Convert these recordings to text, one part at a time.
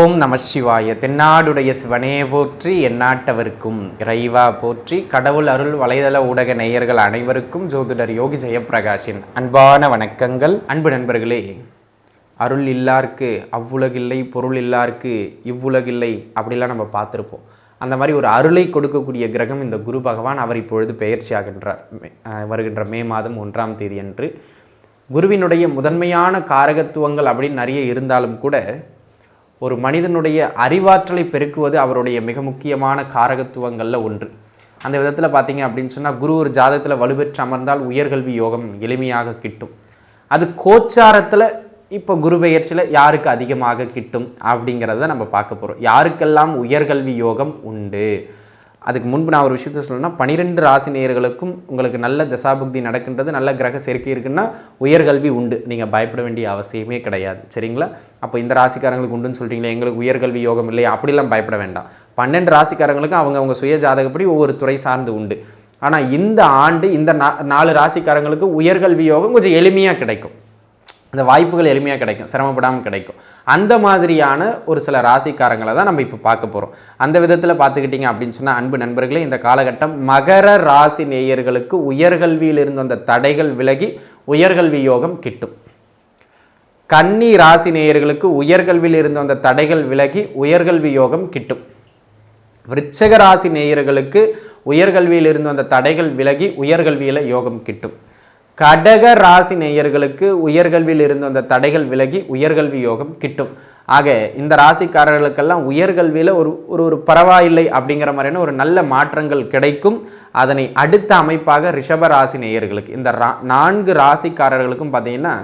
ஓம் நம சிவாய. தென்னாடுடைய சிவனே போற்றி எந்நாட்டவருக்கும் இறைவா போற்றி. கடவுள் அருள் வலைதள ஊடக நேயர்கள் அனைவருக்கும் ஜோதிடர் யோகி ஜெயப்பிரகாஷின் அன்பான வணக்கங்கள். அன்பு நண்பர்களே அருள் இல்லார்க்கு அவ்வுலகில்லை பொருள் இல்லார்க்கு இவ்வுலகில்லை அப்படிலாம் நம்ம பார்த்துருப்போம். அந்த மாதிரி ஒரு அருளை கொடுக்கக்கூடிய கிரகம் இந்த குரு பகவான். அவர் இப்பொழுது பெயர்ச்சியாகின்றார் வருகின்ற மே மாதம் ஒன்றாம் தேதி அன்று குருவினுடைய முதன்மையான காரகத்துவங்கள் அப்படின்னு நிறைய இருந்தாலும் கூட ஒரு மனிதனுடைய அறிவாற்றலை பெருக்குவது அவருடைய மிக முக்கியமான காரகத்துவங்களில் ஒன்று. அந்த விதத்தில் பார்த்தீங்க அப்படின்னு சொன்னால் குரு ஒரு ஜாதகத்தில் வலுப்பெற்று அமர்ந்தால் உயர்கல்வி யோகம் எளிமையாக கிட்டும். அது கோச்சாரத்தில் இப்போ குரு பெயர்ச்சியில் யாருக்கு அதிகமாக கிட்டும் அப்படிங்கிறத நம்ம பார்க்க போகிறோம் யாருக்கெல்லாம் உயர்கல்வி யோகம் உண்டு? அதுக்கு முன்பு நான் ஒரு விஷயத்த சொல்லணும்னா பனிரெண்டு ராசி நேயர்களுக்கும் உங்களுக்கு நல்ல தசாபுக்தி நடக்கின்றது நல்ல கிரக சேர்க்கை இருக்குன்னா உயர்கல்வி உண்டு. நீங்கள் பயப்பட வேண்டிய அவசியமே கிடையாது. சரிங்களா? அப்போ இந்த ராசிக்காரங்களுக்கு உண்டுன்னு சொல்கிறீங்களே எங்களுக்கு உயர்கல்வி யோகம் இல்லையா? அப்படிலாம் பயப்பட வேண்டாம். பன்னெண்டு ராசிக்காரங்களுக்கும் அவங்க அவங்க சுய ஜாதகப்படி ஒவ்வொரு துறை சார்ந்து உண்டு. ஆனால் இந்த ஆண்டு இந்த நா- நாலு ராசிக்காரங்களுக்கு உயர்கல்வி யோகம் கொஞ்சம் எளிமையாக கிடைக்கும். அந்த வாய்ப்புகள் எளிமையாக கிடைக்கும் சிரமப்படாமல் கிடைக்கும். அந்த மாதிரியான ஒரு சில ராசிக்காரங்களை தான் நம்ம இப்போ பார்க்க போகிறோம் அந்த விதத்தில் பார்த்துக்கிட்டிங்க அப்படின்னு சொன்னால் அன்பு நண்பர்களே இந்த காலகட்டம் மகர ராசி நேயர்களுக்கு உயர்கல்வியில் இருந்து வந்த தடைகள் விலகி உயர்கல்வி யோகம் கிட்டும். கன்னி ராசி நேயர்களுக்கு உயர்கல்வியில் இருந்து வந்த தடைகள் விலகி உயர்கல்வி யோகம் கிட்டும். விருச்சக ராசி நேயர்களுக்கு உயர்கல்வியில் இருந்து வந்த தடைகள் விலகி உயர்கல்வியில் யோகம் கிட்டும். கடக ராசி நேயர்களுக்கு உயர்கல்வியில் இருந்து வந்த தடைகள் விலகி உயர்கல்வி யோகம் கிட்டும். ஆக இந்த ராசிக்காரர்களுக்கெல்லாம் உயர்கல்வியில் ஒரு ஒரு ஒரு பரவாயில்லை அப்படிங்கிற மாதிரியான ஒரு நல்ல மாற்றங்கள் கிடைக்கும். அதனை அடுத்த அமைப்பாக ரிஷப ராசி நேயர்களுக்கு இந்த ரா நான்கு ராசிக்காரர்களுக்கும் பார்த்தீங்கன்னா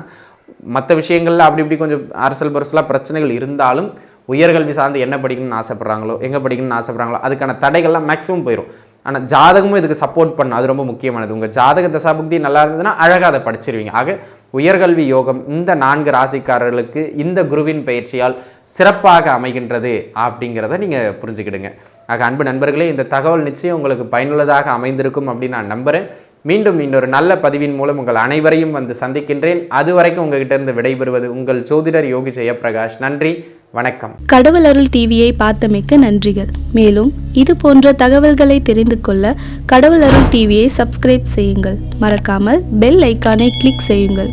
மற்ற விஷயங்களில் அப்படி இப்படி கொஞ்சம் அரசல் பரிசலாக பிரச்சனைகள் இருந்தாலும் உயர்கல்வி சார்ந்து என்ன படிக்கணும்னு ஆசைப்பட்றாங்களோ எங்கே படிக்கணும்னு ஆசைப்பட்றாங்களோ அதுக்கான தடைகள்லாம் மேக்ஸிமம் போயிடும் ஆனால் ஜாதகமும் இதுக்கு சப்போர்ட் பண்ணும் அது ரொம்ப முக்கியமானது. உங்கள் ஜாதக தசாபுக்தி நல்லா இருந்ததுன்னா அழகாக அதை படிச்சிருவீங்க. ஆக உயர்கல்வி யோகம் இந்த நான்கு ராசிக்காரர்களுக்கு இந்த குருவின் பயிற்சியால் சிறப்பாக அமைகின்றது அப்படிங்கிறத நீங்கள் புரிஞ்சுக்கிடுங்க. ஆக அன்பு நண்பர்களே இந்த தகவல் நிச்சயம் உங்களுக்கு பயனுள்ளதாக அமைந்திருக்கும் அப்படின்னு நான் நம்புகிறேன் மீண்டும் இன்னொரு நல்ல பதிவின் மூலம் உங்கள் அனைவரையும் வந்து சந்திக்கின்றேன். அதுவரைக்கும் உங்ககிட்ட இருந்து விடைபெறுவது உங்கள் சோதிடர் யோகி ஜெயபிரகாஷ் நன்றி வணக்கம். கடவுள் அருள் டிவியை பார்த்தமைக்க நன்றிகள். மேலும் இது போன்ற தகவல்களை தெரிந்து கொள்ள கடவுள் அருள் டிவியை சப்ஸ்கிரைப் செய்யுங்கள். மறக்காமல் பெல் ஐக்கானை கிளிக் செய்யுங்கள்.